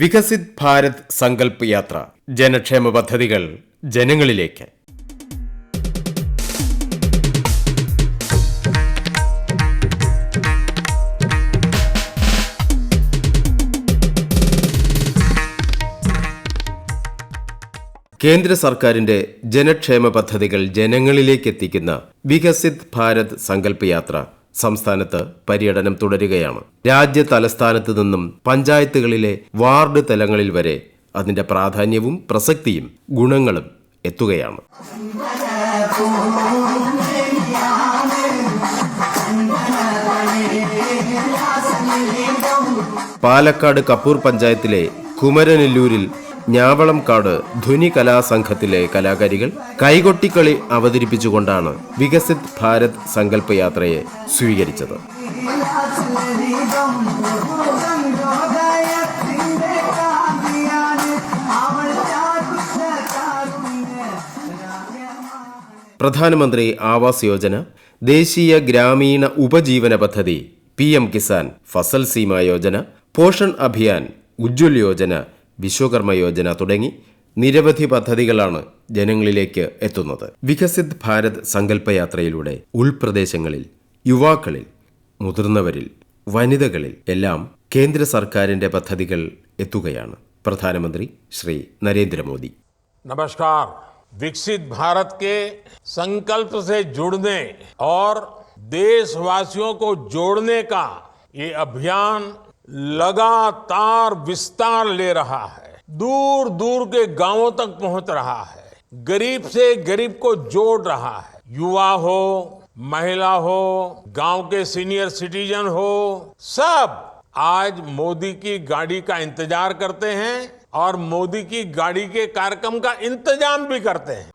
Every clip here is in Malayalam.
വികസിത് ഭാരത് സങ്കല്പ് യാത്ര. ജനക്ഷേമ പദ്ധതികൾ ജനങ്ങളിലേക്ക്. കേന്ദ്ര സർക്കാരിന്റെ ജനക്ഷേമ പദ്ധതികൾ ജനങ്ങളിലേക്ക് എത്തിക്കുന്ന വികസിത് ഭാരത് സങ്കല്പ് യാത്ര. സംസ്ഥാനത്ത് പര്യടനം തുടരുകയാണ്. രാജ്യ തലസ്ഥാനത്ത് നിന്നും പഞ്ചായത്തുകളിലെ വാർഡ് തലങ്ങളിൽ വരെ അതിന്റെ പ്രാധാന്യവും പ്രസക്തിയും ഗുണങ്ങളും എത്തുകയാണ്. പാലക്കാട് കപ്പൂർ പഞ്ചായത്തിലെ കുമരനെല്ലൂരിൽ ഞാവളംകാട് ധ്വനി കലാസംഘത്തിലെ കലാകാരികൾ കൈകൊട്ടിക്കളി അവതരിപ്പിച്ചുകൊണ്ടാണ് വികസിത് ഭാരത് സങ്കല്പ യാത്രയെ സ്വീകരിച്ചത്. പ്രധാനമന്ത്രി ആവാസ് യോജന ദേശീയ ഗ്രാമീണ ഉപജീവന പദ്ധതി പി എം കിസാൻ ഫസൽ സീമ യോജന പോഷൺ അഭിയാൻ ഉജ്ജ്വൽ യോജന വിശ്വകർമ്മ യോജന തുടങ്ങി നിരവധി പദ്ധതികളാണ് ജനങ്ങളിലേക്ക് എത്തുന്നത് വികസിത് ഭാരത് സങ്കല്പയാത്രയിലൂടെ ഉൾപ്രദേശങ്ങളിൽ യുവാക്കളിൽ മുതിർന്നവരിൽ വനിതകളിൽ എല്ലാം കേന്ദ്ര സർക്കാരിന്റെ പദ്ധതികൾ എത്തുകയാണ് പ്രധാനമന്ത്രി ശ്രീ നരേന്ദ്രമോദി नमस्कार विकसित भारत के संकल्प से जुड़ने और देशवासियों को जोड़ने का ये अभियान लगातार विस्तार ले रहा है दूर दूर के गाँवों तक पहुँच रहा है, गरीब से गरीब को जोड़ रहा है। युवा हो, महिला हो, गाँव के सीनियर सिटीजन हो, सब आज मोदी की गाड़ी का इंतज़ार करते हैं और मोदी की गाड़ी के कार्यक्रम का इंतज़ाम भी करते हैं।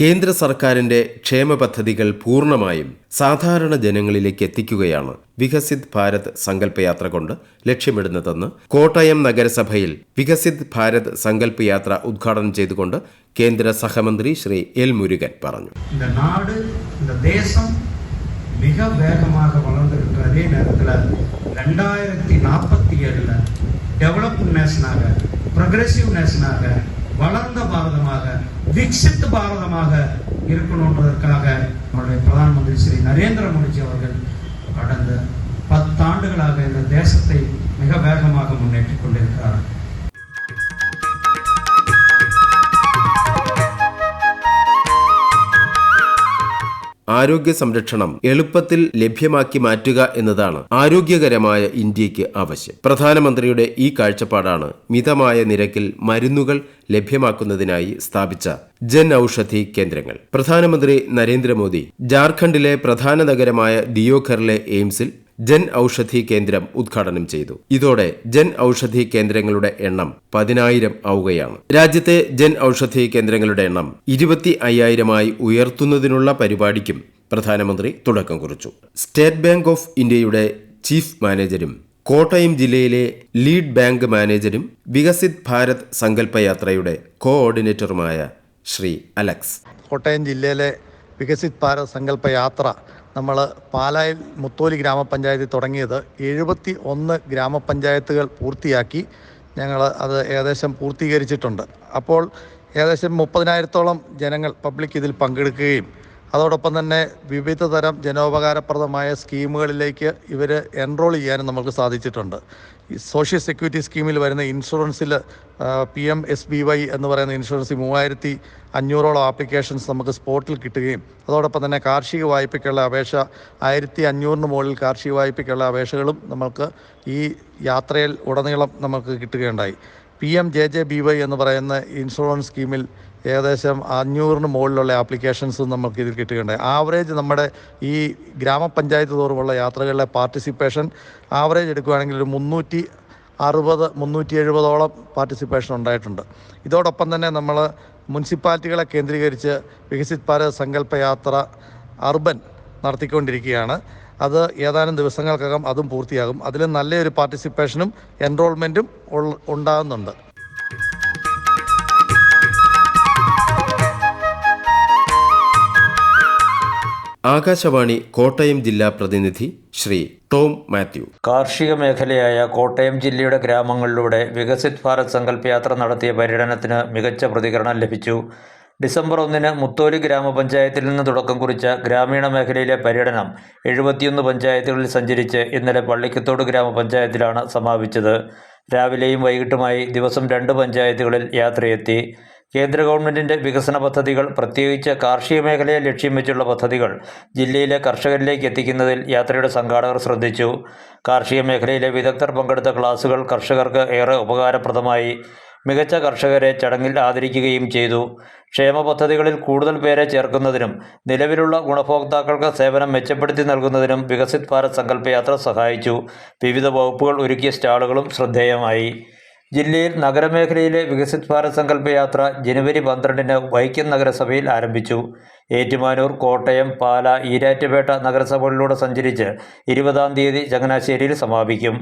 കേന്ദ്ര സർക്കാരിന്റെ ക്ഷേമ പദ്ധതികൾ പൂർണ്ണമായും സാധാരണ ജനങ്ങളിലേക്ക് എത്തിക്കുകയാണ് വികസിത് ഭാരത് സങ്കല്പയാത്ര കൊണ്ട് ലക്ഷ്യമിടുന്നതെന്ന് കോട്ടയം നഗരസഭയിൽ വികസിത് ഭാരത് സങ്കല്പ് യാത്ര ഉദ്ഘാടനം ചെയ്തുകൊണ്ട് കേന്ദ്ര സഹമന്ത്രി ശ്രീ എൽ മുരുകൻ പറഞ്ഞു இந்த நாடு இந்த தேசம் மிக வேகமாக வளர்ந்திருக்கிற அதே நேரத்தில் ரெண்டாயிரத்தி நாற்பத்தி ஏழில் டெவலப்டு நேஷனாக ப்ரொக்ரெசிவ் நேஷனாக வளர்ந்த பாரதமாக விக்சித் பாரதமாக இருக்கணுன்றதற்காக நம்முடைய பிரதான் மந்திரி ஸ்ரீ நரேந்திர மோடிஜி அவர்கள் கடந்த பத்தாண்டுகளாக இந்த தேசத்தை மிக வேகமாக முன்னேற்றிக் கொண்டிருக்கிறார்கள் ആരോഗ്യ സംരക്ഷണം എളുപ്പത്തിൽ ലഭ്യമാക്കി മാറ്റുക എന്നതാണ് ആരോഗ്യകരമായ ഇന്ത്യയ്ക്ക് ആവശ്യം. പ്രധാനമന്ത്രിയുടെ ഈ കാഴ്ചപ്പാടാണ് മിതമായ നിരക്കിൽ മരുന്നുകൾ ലഭ്യമാക്കുന്നതിനായി സ്ഥാപിച്ച ജൻ ഔഷധി കേന്ദ്രങ്ങൾ. പ്രധാനമന്ത്രി നരേന്ദ്രമോദി ജാർഖണ്ഡിലെ പ്രധാന നഗരമായ ദിയോഘറിലെ എയിംസിൽ ജൻ ഔഷധി കേന്ദ്രം ഉദ്ഘാടനം ചെയ്തു. ഇതോടെ ജൻ ഔഷധി കേന്ദ്രങ്ങളുടെ എണ്ണം പതിനായിരം ആവുകയാണ്. രാജ്യത്തെ ജൻ ഔഷധി കേന്ദ്രങ്ങളുടെ എണ്ണം ഇരുപത്തി അയ്യായിരമായി ഉയർത്തുന്നതിനുള്ള പരിപാടിക്കും പ്രധാനമന്ത്രി തുടക്കം കുറിച്ചു. സ്റ്റേറ്റ് ബാങ്ക് ഓഫ് ഇന്ത്യയുടെ ചീഫ് മാനേജരും കോട്ടയം ജില്ലയിലെ ലീഡ് ബാങ്ക് മാനേജരും വികസിത് ഭാരത് സങ്കല്പയാത്രയുടെ കോഓർഡിനേറ്ററുമായ ശ്രീ അലക്സ്. കോട്ടയം ജില്ലയിലെ വികസിത് ഭാരത് സങ്കല്പ യാത്ര നമ്മൾ പാലായിൽ മുത്തോലി ഗ്രാമപഞ്ചായത്തിൽ തുടങ്ങിയത് എഴുപത്തി ഒന്ന് ഗ്രാമപഞ്ചായത്തുകൾ പൂർത്തിയാക്കി ഞങ്ങൾ അത് ഏകദേശം പൂർത്തീകരിച്ചിട്ടുണ്ട്. അപ്പോൾ ഏകദേശം മുപ്പതിനായിരത്തോളം ജനങ്ങൾ പബ്ലിക് ഇതിൽ പങ്കെടുക്കുകയും അതോടൊപ്പം തന്നെ വിവിധ തരം ജനോപകാരപ്രദമായ സ്കീമുകളിലേക്ക് ഇവർ എൻറോൾ ചെയ്യാനും നമുക്ക് സാധിച്ചിട്ടുണ്ട്. സോഷ്യൽ സെക്യൂരിറ്റി സ്കീമിൽ വരുന്ന ഇൻഷുറൻസിൽ P M S B Y എന്ന് പറയുന്ന ഇൻഷുറൻസിൽ മൂവായിരത്തി അഞ്ഞൂറോളം ആപ്ലിക്കേഷൻസ് നമുക്ക് സ്പോട്ടിൽ കിട്ടുകയും അതോടൊപ്പം തന്നെ കാർഷിക വായ്പയ്ക്കുള്ള അപേക്ഷ ആയിരത്തി അഞ്ഞൂറിന് മുകളിൽ കാർഷിക വായ്പയ്ക്കുള്ള അപേക്ഷകളും നമുക്ക് ഈ യാത്രയിൽ ഉടനീളം നമുക്ക് കിട്ടുകയുണ്ടായി. P M J J B Y എന്ന് പറയുന്ന ഇൻഷുറൻസ് സ്കീമിൽ ഏകദേശം അഞ്ഞൂറിന് മുകളിലുള്ള ആപ്ലിക്കേഷൻസ് നമുക്ക് ഇതിൽ കിട്ടുകയുണ്ടായി. ആവറേജ് നമ്മുടെ ഈ ഗ്രാമപഞ്ചായത്ത് തോറുമുള്ള യാത്രകളിലെ പാർട്ടിസിപ്പേഷൻ ആവറേജ് എടുക്കുകയാണെങ്കിൽ ഒരു മുന്നൂറ്റി അറുപത് മുന്നൂറ്റി എഴുപതോളം പാർട്ടിസിപ്പേഷൻ ഉണ്ടായിട്ടുണ്ട്. ഇതോടൊപ്പം തന്നെ നമ്മൾ മുനിസിപ്പാലിറ്റികളെ കേന്ദ്രീകരിച്ച് വികസിത് ഭാരത് സങ്കല്പ യാത്ര അർബൻ നടത്തിക്കൊണ്ടിരിക്കുകയാണ്. അത് ഏതാനും ദിവസങ്ങൾക്കകം അതും പൂർത്തിയാകും. അതിൽ നല്ലൊരു പാർട്ടിസിപ്പേഷനും എൻറോൾമെന്റും ഉണ്ടാകുന്നുണ്ട്. ആകാശവാണി കോട്ടയം ജില്ലാ പ്രതിനിധി ശ്രീ ടോം മാത്യു. കാർഷിക മേഖലയായ കോട്ടയം ജില്ലയുടെ ഗ്രാമങ്ങളിലൂടെ വികസിത് ഭാരത് സങ്കല്പ യാത്ര നടത്തിയ പര്യടനത്തിന് മികച്ച പ്രതികരണം ലഭിച്ചു. ഡിസംബർ ഒന്നിന് മുത്തോലി ഗ്രാമപഞ്ചായത്തിൽ നിന്ന് തുടക്കം കുറിച്ച ഗ്രാമീണ മേഖലയിലെ പര്യടനം എഴുപത്തിയൊന്ന് പഞ്ചായത്തുകളിൽ സഞ്ചരിച്ച് ഇന്നലെ പള്ളിക്കത്തോട് ഗ്രാമപഞ്ചായത്തിലാണ് സമാപിച്ചത്. രാവിലെയും വൈകിട്ടുമായി ദിവസം രണ്ട് പഞ്ചായത്തുകളിൽ യാത്രയെത്തി. കേന്ദ്ര ഗവൺമെന്റിന്റെ വികസന പദ്ധതികൾ പ്രത്യേകിച്ച് കാർഷിക മേഖലയെ ലക്ഷ്യം വെച്ചുള്ള പദ്ധതികൾ ജില്ലയിലെ കർഷകരിലേക്ക് എത്തിക്കുന്നതിൽ യാത്രയുടെ സംഘാടകർ ശ്രദ്ധിച്ചു. കാർഷിക മേഖലയിലെ വിദഗ്ധർ പങ്കെടുത്ത ക്ലാസുകൾ കർഷകർക്ക് ഏറെ ഉപകാരപ്രദമായി. മികച്ച കർഷകരെ ചടങ്ങിൽ ആദരിക്കുകയും ചെയ്തു. ക്ഷേമ പദ്ധതികളിൽ കൂടുതൽ പേരെ ചേർക്കുന്നതിനും നിലവിലുള്ള ഗുണഭോക്താക്കൾക്ക് സേവനം മെച്ചപ്പെടുത്തി നൽകുന്നതിനും വികസിത് ഭാരത് സങ്കല്പയാത്ര സഹായിച്ചു. വിവിധ വകുപ്പുകൾ ഒരുക്കിയ സ്റ്റാളുകളും ശ്രദ്ധേയമായി. ജില്ലയിൽ നഗരമേഖലയിലെ വികസിത് ഭാരത് സങ്കല്പ യാത്ര ജനുവരി പന്ത്രണ്ടിന് വൈക്കം നഗരസഭയിൽ ആരംഭിച്ചു. ഏറ്റുമാനൂർ കോട്ടയം പാല ഈരാറ്റുപേട്ട നഗരസഭകളിലൂടെ സഞ്ചരിച്ച് ഇരുപതാം തീയതി ചങ്ങനാശ്ശേരിയിൽ സമാപിക്കും.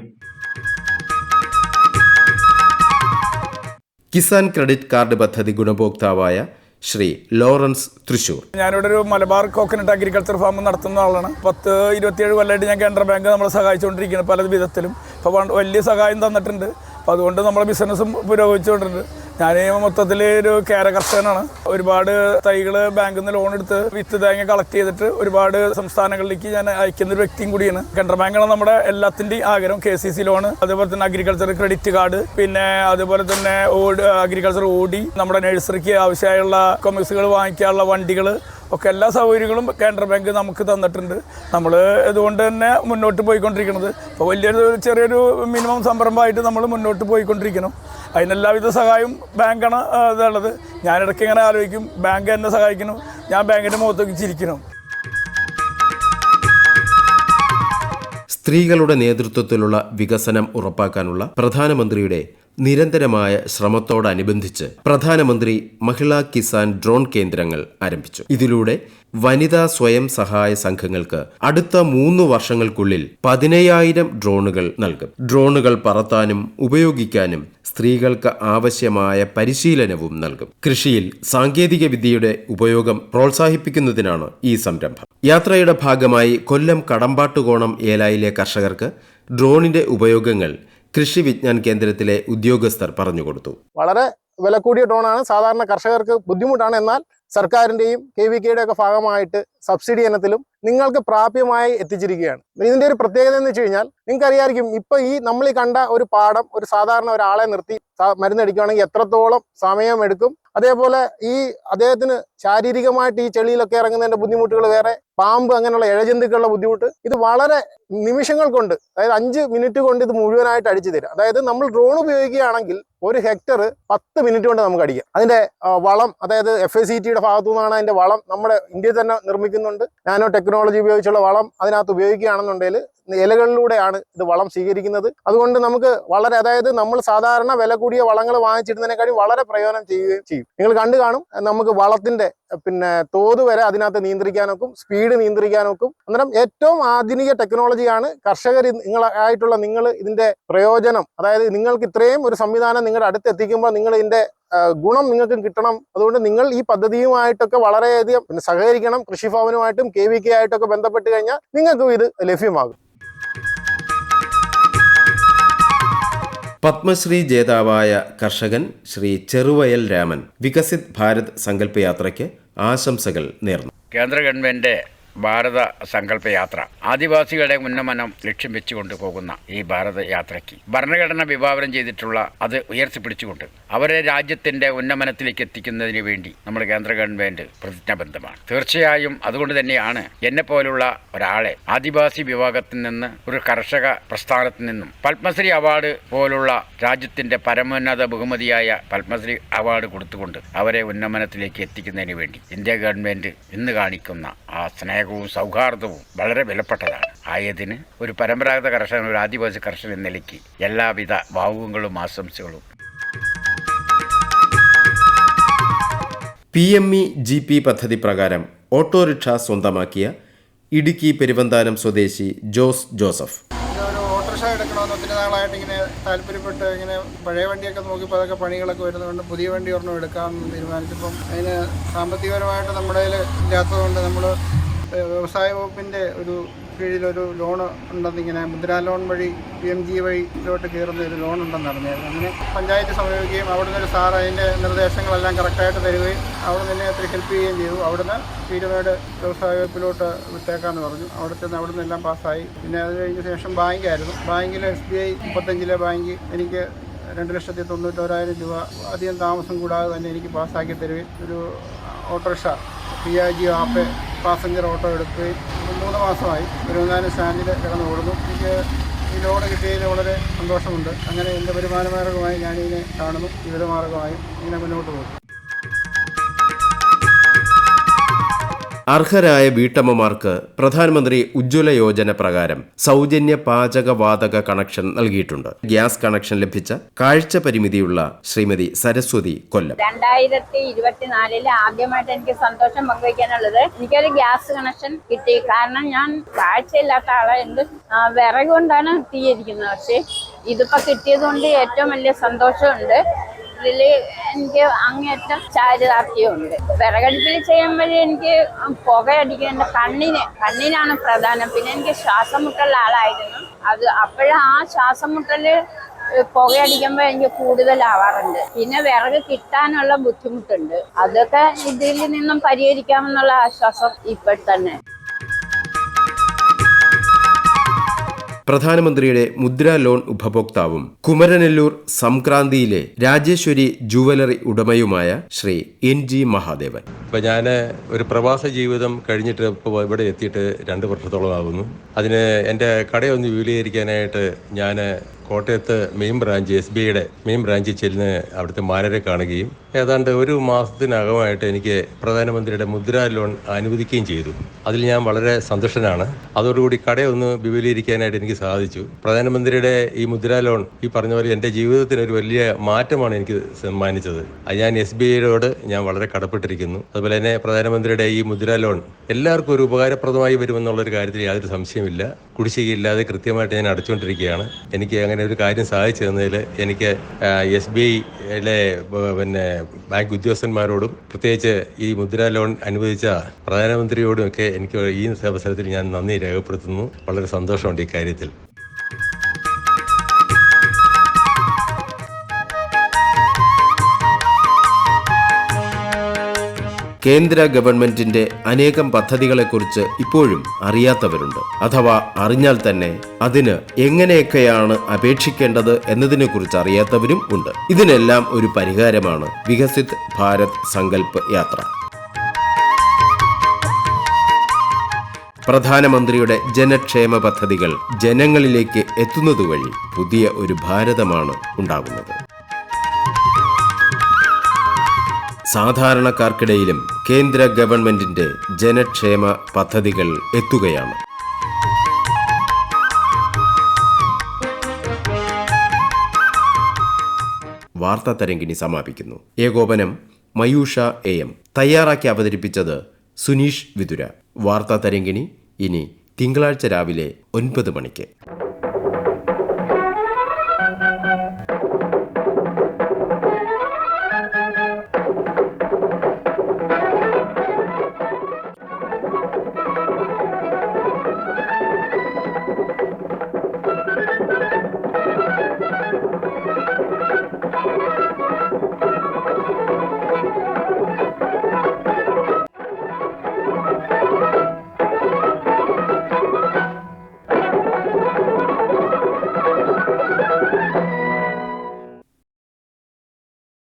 കിസാൻ ക്രെഡിറ്റ് കാർഡ് പദ്ധതി ഗുണഭോക്താവായ ശ്രീ ലോറൻസ് തൃശൂർ. ഞാനിവിടെ ഒരു മലബാർ കോക്കനട്ട് അഗ്രികൾച്ചർ ഫാം നടത്തുന്ന ആളാണ്. പത്ത് ഇരുപത്തിയേഴ് കൊല്ലമായിട്ട് ഞാൻ കേന്ദ്ര ബാങ്ക് നമ്മളെ സഹായിച്ചുകൊണ്ടിരിക്കുന്നത് പല വിധത്തിലും ഇപ്പോൾ വലിയ സഹായം തന്നിട്ടുണ്ട്. അപ്പോൾ അതുകൊണ്ട് നമ്മളെ ബിസിനസ്സും പുരോഗമിച്ചുകൊണ്ടിട്ടുണ്ട്. ഞാൻ മൊത്തത്തിൽ ഒരു കേര കർഷകനാണ്. ഒരുപാട് തൈകൾ ബാങ്കിൽ നിന്ന് ലോൺ എടുത്ത് വിത്ത് തേങ്ങ കളക്ട് ചെയ്തിട്ട് ഒരുപാട് സംസ്ഥാനങ്ങളിലേക്ക് ഞാൻ അയക്കുന്ന ഒരു വ്യക്തിയും കൂടിയാണ്. കെൻഡർ ബാങ്കാണ് നമ്മുടെ എല്ലാത്തിന്റെയും ആഗ്രഹം. കെ സി സി ലോണ് അതുപോലെ തന്നെ അഗ്രികൾച്ചർ ക്രെഡിറ്റ് കാർഡ് പിന്നെ അതുപോലെ തന്നെ ഓഡ് അഗ്രികൾച്ചർ ഓടി നമ്മുടെ നഴ്സറിക്ക് ആവശ്യമായുള്ള കൊമേഴ്സുകൾ വാങ്ങിക്കാനുള്ള വണ്ടികൾ ഒക്കെ എല്ലാ സൗകര്യങ്ങളും കേന്ദ്ര ബാങ്ക് നമുക്ക് തന്നിട്ടുണ്ട്. നമ്മൾ ഇതുകൊണ്ട് തന്നെ മുന്നോട്ട് പോയിക്കൊണ്ടിരിക്കുന്നത് ഇപ്പോൾ വലിയൊരു ചെറിയൊരു മിനിമം സംരംഭമായിട്ട് നമ്മൾ മുന്നോട്ട് പോയിക്കൊണ്ടിരിക്കണം. അതിനെല്ലാവിധ സഹായവും ബാങ്കാണ് ഇതുള്ളത്. ഞാനിടയ്ക്ക് ഇങ്ങനെ ആലോചിക്കും ബാങ്ക് എന്നെ സഹായിക്കണം ഞാൻ ബാങ്കിന്റെ മുഖത്തേക്ക് ചിരിക്കണം. സ്ത്രീകളുടെ നേതൃത്വത്തിലുള്ള വികസനം ഉറപ്പാക്കാനുള്ള പ്രധാനമന്ത്രിയുടെ നിരന്തരമായ ശ്രമത്തോടനുബന്ധിച്ച് പ്രധാനമന്ത്രി മഹിളാ കിസാൻ ഡ്രോൺ കേന്ദ്രങ്ങൾ ആരംഭിച്ചു. ഇതിലൂടെ വനിതാ സ്വയം സഹായ സംഘങ്ങൾക്ക് അടുത്ത മൂന്ന് വർഷങ്ങൾക്കുള്ളിൽ പതിനയ്യായിരം ഡ്രോണുകൾ നൽകും. ഡ്രോണുകൾ പറത്താനും ഉപയോഗിക്കാനും സ്ത്രീകൾക്ക് ആവശ്യമായ പരിശീലനവും നൽകും. കൃഷിയിൽ സാങ്കേതിക വിദ്യയുടെ ഉപയോഗം പ്രോത്സാഹിപ്പിക്കുന്നതിനാണ് ഈ സംരംഭം. യാത്രയുടെ ഭാഗമായി കൊല്ലം കടമ്പാട്ടുകോണം ഏലായിലെ കർഷകർക്ക് ഡ്രോണിന്റെ ഉപയോഗങ്ങൾ കൃഷി വിജ്ഞാൻ കേന്ദ്രത്തിലെ ഉദ്യോഗസ്ഥർ പറഞ്ഞു കൊടുത്തു. വളരെ വില കൂടിയ ഡ്രോണാണ് സാധാരണ കർഷകർക്ക് ബുദ്ധിമുട്ടാണ്. എന്നാൽ സർക്കാരിന്റെയും കെ വി കെയുടെ ഒക്കെ ഭാഗമായിട്ട് സബ്സിഡി ഇനത്തിലും നിങ്ങൾക്ക് പ്രാപ്യമായി എത്തിച്ചിരിക്കുകയാണ്. ഇതിന്റെ ഒരു പ്രത്യേകത എന്ന് വെച്ച് കഴിഞ്ഞാൽ നിങ്ങൾക്ക് അറിയാമായിരിക്കും ഇപ്പൊ ഈ നമ്മൾ ഈ കണ്ട ഒരു പാഠം ഒരു സാധാരണ ഒരാളെ നിർത്തി മരുന്നടിക്കുകയാണെങ്കിൽ എത്രത്തോളം സമയമെടുക്കും അതേപോലെ ഈ അദ്ദേഹത്തിന് ശാരീരികമായിട്ട് ഈ ചെളിയിലൊക്കെ ഇറങ്ങുന്നതിന്റെ ബുദ്ധിമുട്ടുകൾ വേറെ പാമ്പ് അങ്ങനെയുള്ള ഇഴജന്തുക്കളുടെ ബുദ്ധിമുട്ട് ഇത് വളരെ നിമിഷങ്ങൾ കൊണ്ട് അതായത് അഞ്ച് മിനിറ്റ് കൊണ്ട് ഇത് മുഴുവനായിട്ട് അടിച്ചു തരും. അതായത് നമ്മൾ ഡ്രോൺ ഉപയോഗിക്കുകയാണെങ്കിൽ ഒരു ഹെക്ടർ പത്ത് മിനിറ്റ് കൊണ്ട് നമുക്ക് അടിക്കാം. അതിന്റെ വളം അതായത് എഫ് എ സി ഭാഗത്തു നിന്നാണ് അതിന്റെ വളം നമ്മുടെ ഇന്ത്യയിൽ തന്നെ നിർമ്മിക്കുന്നുണ്ട്. നാനോ ടെക്നോളജി ഉപയോഗിച്ചുള്ള വളം അതിനകത്ത് ഉപയോഗിക്കുകയാണെന്നുണ്ടെങ്കിൽ ഇലകളിലൂടെയാണ് ഇത് വളം സ്വീകരിക്കുന്നത്. അതുകൊണ്ട് നമുക്ക് വളരെ അതായത് നമ്മൾ സാധാരണ വില കൂടിയ വളങ്ങൾ വാങ്ങിച്ചിരുന്നതിനെക്കാളും വളരെ പ്രയോജനം ചെയ്യുകയും ചെയ്യും. നിങ്ങൾ കണ്ടു കാണും നമുക്ക് വളത്തിന്റെ പിന്നെ തോത് വരെ അതിനകത്ത് നിയന്ത്രിക്കാനൊക്കും സ്പീഡ് നിയന്ത്രിക്കാനൊക്കും. അന്നേരം ഏറ്റവും ആധുനിക ടെക്നോളജിയാണ് കർഷകർ നിങ്ങളായിട്ടുള്ള നിങ്ങൾ ഇതിന്റെ പ്രയോജനം അതായത് നിങ്ങൾക്ക് ഇത്രയും ഒരു സംവിധാനം നിങ്ങളുടെ അടുത്ത് എത്തിക്കുമ്പോൾ നിങ്ങൾ ഇതിന്റെ ഗുണം നിങ്ങൾക്ക് കിട്ടണം. അതുകൊണ്ട് നിങ്ങൾ ഈ പദ്ധതിയുമായിട്ടൊക്കെ വളരെയധികം പിന്നെ സഹകരിക്കണം. കൃഷിഭവനുമായിട്ടും കെ വി കെ ആയിട്ടൊക്കെ ബന്ധപ്പെട്ട് കഴിഞ്ഞാൽ നിങ്ങൾക്കും ഇത് ലഭ്യമാകും. പത്മശ്രീ ജേതാവായ കർഷകൻ ശ്രീ ചെറുവയൽ രാമൻ വികസിത് ഭാരത് സങ്കല്പയാത്രയ്ക്ക് ആശംസകൾ നേർന്നു. കേന്ദ്ര ഗവൺമെന്റ് ഭാരത സങ്കല്പ യാത്ര ആദിവാസികളുടെ ഉന്നമനം ലക്ഷ്യം വെച്ചുകൊണ്ട് പോകുന്ന ഈ ഭാരത യാത്രയ്ക്ക് ഭരണഘടന വിഭാവനം ചെയ്തിട്ടുള്ള അത് ഉയർത്തിപ്പിടിച്ചുകൊണ്ട് അവരെ രാജ്യത്തിന്റെ ഉന്നമനത്തിലേക്ക് എത്തിക്കുന്നതിന് വേണ്ടി നമ്മൾ കേന്ദ്ര ഗവൺമെന്റ് പ്രതിജ്ഞാബദ്ധമാണ്. തീർച്ചയായും അതുകൊണ്ട് തന്നെയാണ് എന്നെ പോലുള്ള ഒരാളെ ആദിവാസി വിഭാഗത്തിൽ നിന്ന് ഒരു കർഷക പ്രസ്ഥാനത്തിൽ നിന്നും പത്മശ്രീ അവാർഡ് പോലുള്ള രാജ്യത്തിന്റെ പരമോന്നത ബഹുമതിയായ പത്മശ്രീ അവാർഡ് കൊടുത്തുകൊണ്ട് അവരെ ഉന്നമനത്തിലേക്ക് എത്തിക്കുന്നതിന് വേണ്ടി ഇന്ത്യ ഗവൺമെന്റ് ഇന്ന് കാണിക്കുന്ന ആ സ്നേഹവും സൗഹാർദ്ദവും വളരെ വിലപ്പെട്ടതാണ്. ആയതിന് ഒരു പരമ്പരാഗത കർഷകൻ ഒരു ആദിവാസി കർഷകൻ എന്ന നിലയ്ക്ക് എല്ലാവിധ ഭാവുകങ്ങളും ആശംസകളും. P M E G P പദ്ധതി പ്രകാരം ഓട്ടോറിക്ഷ സ്വന്തമാക്കിയ ഇടുക്കി പെരുവന്താനം സ്വദേശി ജോസ് ജോസഫ്. ഒരു ഓട്ടോറിക്ഷ എടുക്കണമെന്ന് ഒത്തിരി നാളായിട്ട് ഇങ്ങനെ താല്പര്യപ്പെട്ട് ഇങ്ങനെ പഴയ വണ്ടിയൊക്കെ നോക്കിയപ്പോൾ അതൊക്കെ പണികളൊക്കെ വരുന്നതുകൊണ്ട് പുതിയ വണ്ടി ഒരെണ്ണം എടുക്കാമെന്ന് തീരുമാനിച്ചപ്പം അതിന് സാമ്പത്തികപരമായിട്ട് നമ്മുടെ കയ്യിൽ ഇല്ലാത്തതുകൊണ്ട് നമ്മൾ വ്യവസായ വകുപ്പിന്റെ ഒരു കീഴിലൊരു ലോൺ ഉണ്ടെന്നിങ്ങനെ മുദ്രാ ലോൺ വഴി പി എം ജി വഴിയിലോട്ട് കയറുന്ന ഒരു ലോൺ ഉണ്ടെന്ന് അറിഞ്ഞായിരുന്നു. അങ്ങനെ പഞ്ചായത്ത് സമീപിക്കുകയും അവിടുന്ന് ഒരു സാർ അതിന്റെ നിർദ്ദേശങ്ങളെല്ലാം കറക്റ്റായിട്ട് തരികയും അവിടെ നിന്ന് ഒത്തിരി ഹെൽപ്പ് ചെയ്യുകയും ചെയ്തു. അവിടുന്ന് പീരുമേട് വ്യവസായ വകുപ്പിലോട്ട് വിട്ടേക്കാമെന്ന് പറഞ്ഞു. അവിടെ ചെന്ന് അവിടെ നിന്നെല്ലാം പാസ്സായി. പിന്നെ അത് കഴിഞ്ഞ ശേഷം ബാങ്കായിരുന്നു. ബാങ്കിൽ എസ് ബി ഐ മുപ്പത്തഞ്ചിലെ ബാങ്ക് എനിക്ക് രണ്ട് ലക്ഷത്തി തൊണ്ണൂറ്റോരായിരം രൂപ അധികം താമസം കൂടാതെ തന്നെ എനിക്ക് പാസ്സാക്കി തരുകയും ഒരു ഓട്ടോറിക്ഷ പി ആ ജി ആപ്പ് പാസഞ്ചർ ഓട്ടോ ഒരു മൂന്ന് മാസമായി തിരുവനന്തപുരം സ്റ്റാൻഡിൽ കിടന്ന് ഓടുന്നു. എനിക്ക് ഈ ലോഡ് കിട്ടിയതിൽ വളരെ സന്തോഷമുണ്ട്. അങ്ങനെ എന്റെ വരുമാന മാർഗമായി ഞാനിതിനെ കാണുന്നു. ജീവിതമാർഗമായും ഇങ്ങനെ മുന്നോട്ട് പോകും അർഹരായ വീട്ടമ്മമാർക്ക് പ്രധാനമന്ത്രി ഉജ്ജ്വല യോജന പ്രകാരം സൗജന്യ പാചകവാതക കണക്ഷൻ നൽകിയിട്ടുണ്ട്. ഗ്യാസ് കണക്ഷൻ ലഭിച്ച കാഴ്ച പരിമിതിയുള്ള ശ്രീമതി സരസ്വതി കൊല്ലം. രണ്ടായിരത്തി ഇരുപത്തിനാലിൽ ആദ്യമായിട്ട് എനിക്ക് സന്തോഷം പങ്കുവയ്ക്കാനുള്ളത് എനിക്കൊരു ഗ്യാസ് കണക്ഷൻ കിട്ടി. കാരണം ഞാൻ കാഴ്ചയില്ലാത്ത ആളെ. എന്ത് വിറകൊണ്ടാണ് തീയിരിക്കുന്നത് പക്ഷേ ഇതിപ്പോ കിട്ടിയത് കൊണ്ട് ഏറ്റവും വലിയ സന്തോഷമുണ്ട്. ഇതിൽ എനിക്ക് അങ്ങേറ്റം ചാരിതാർത്ഥ്യമുണ്ട്. വിറകടുപ്പിൽ ചെയ്യുമ്പോൾ എനിക്ക് പുകയടിക്കേണ്ട കണ്ണിന് കണ്ണിനാണ് പ്രധാനം. പിന്നെ എനിക്ക് ശ്വാസം മുട്ടുള്ള ആളായിരുന്നു. അത് അപ്പോഴും ആ ശ്വാസം മുട്ടൽ പുകയടിക്കുമ്പോൾ എനിക്ക് കൂടുതലാവാറുണ്ട്. പിന്നെ വിറക് കിട്ടാനുള്ള ബുദ്ധിമുട്ടുണ്ട്. അതൊക്കെ ഇതിൽ നിന്നും പരിഹരിക്കാമെന്നുള്ള ആശ്വാസം ഇപ്പോൾ തന്നെ. പ്രധാനമന്ത്രിയുടെ മുദ്രാ ലോൺ ഉപഭോക്താവും കുമരനെല്ലൂർ സംക്രാന്തിയിലെ രാജേശ്വരി ജുവലറി ഉടമയുമായ ശ്രീ എൻ ജി മഹാദേവൻ. ഇപ്പം ഞാൻ ഒരു പ്രവാസ ജീവിതം കഴിഞ്ഞിട്ട് ഇപ്പോൾ ഇവിടെ എത്തിയിട്ട് രണ്ട് വർഷത്തോളം ആകുന്നു അതിന് എന്റെ കടയൊന്ന് വിപുലീകരിക്കാനായിട്ട് ഞാൻ കോട്ടയത്ത് മെയിൻ ബ്രാഞ്ച് എസ് ബി ഐയുടെ മെയിൻ ബ്രാഞ്ചിൽ ചെല്ലുന്ന അവിടുത്തെ മാനരെ കാണുകയും ഏതാണ്ട് ഒരു മാസത്തിനകമായിട്ട് എനിക്ക് പ്രധാനമന്ത്രിയുടെ മുദ്രാ ലോൺ അനുവദിക്കുകയും ചെയ്തു. അതിൽ ഞാൻ വളരെ സന്തുഷ്ടനാണ്. അതോടുകൂടി കടയൊന്ന് വിപുലീകരിക്കാനായിട്ട് എനിക്ക് സാധിച്ചു. പ്രധാനമന്ത്രിയുടെ ഈ മുദ്രാ ലോൺ ഈ പറഞ്ഞ പോലെ എന്റെ ജീവിതത്തിന് ഒരു വലിയ മാറ്റമാണ് എനിക്ക് സമ്മാനിച്ചത്. ഞാൻ എസ് ബി ഐയോട് ഞാൻ വളരെ കടപ്പെട്ടിരിക്കുന്നു. അതുപോലെ തന്നെ പ്രധാനമന്ത്രിയുടെ ഈ മുദ്രാ ലോൺ എല്ലാവർക്കും ഒരു ഉപകാരപ്രദമായി വരുമെന്നുള്ളൊരു കാര്യത്തിൽ യാതൊരു സംശയമില്ല കുടിശ്ശികയില്ലാതെ കൃത്യമായിട്ട് ഞാൻ അടച്ചുകൊണ്ടിരിക്കുകയാണ്. എനിക്ക് അങ്ങനെ ഒരു കാര്യം സാധിച്ചു തന്നതിൽ എനിക്ക് എസ് ബി ഐയിലെ പിന്നെ ബാങ്ക് ഉദ്യോഗസ്ഥന്മാരോടും പ്രത്യേകിച്ച് ഈ മുദ്രാ ലോൺ അനുവദിച്ച പ്രധാനമന്ത്രിയോടും ഒക്കെ എനിക്ക് ഈ അവസരത്തിൽ ഞാൻ നന്ദി രേഖപ്പെടുത്തുന്നു. വളരെ സന്തോഷമുണ്ട് ഈ കാര്യത്തിൽ. കേന്ദ്ര ഗവൺമെന്റിന്റെ അനേകം പദ്ധതികളെക്കുറിച്ച് ഇപ്പോഴും അറിയാത്തവരുണ്ട്. അഥവാ അറിഞ്ഞാൽ തന്നെ അതിന് എങ്ങനെയൊക്കെയാണ് അപേക്ഷിക്കേണ്ടത് എന്നതിനെക്കുറിച്ച് അറിയാത്തവരും ഉണ്ട്. ഇതിനെല്ലാം ഒരു പരിഹാരമാണ് വികസിത് ഭാരത് സങ്കല്പ് യാത്ര. പ്രധാനമന്ത്രിയുടെ ജനക്ഷേമ പദ്ധതികൾ ജനങ്ങളിലേക്ക് എത്തുന്നതുവഴി പുതിയ ഒരു ഭാരതമാണ് ഉണ്ടാകുന്നത് സാധാരണക്കാർക്കിടയിലും കേന്ദ്ര ഗവൺമെന്റിന്റെ ജനക്ഷേമ പദ്ധതികൾ എത്തുകയാണ്. വാർത്താ തരങ്കിണി സമാപിക്കുന്നു. ഏകോപനം മയൂഷ എ എം. തയ്യാറാക്കി അവതരിപ്പിച്ചത് സുനീഷ് വിതുര. വാർത്താ തരങ്കിണി ഇനി തിങ്കളാഴ്ച രാവിലെ ഒൻപത് മണിക്ക്.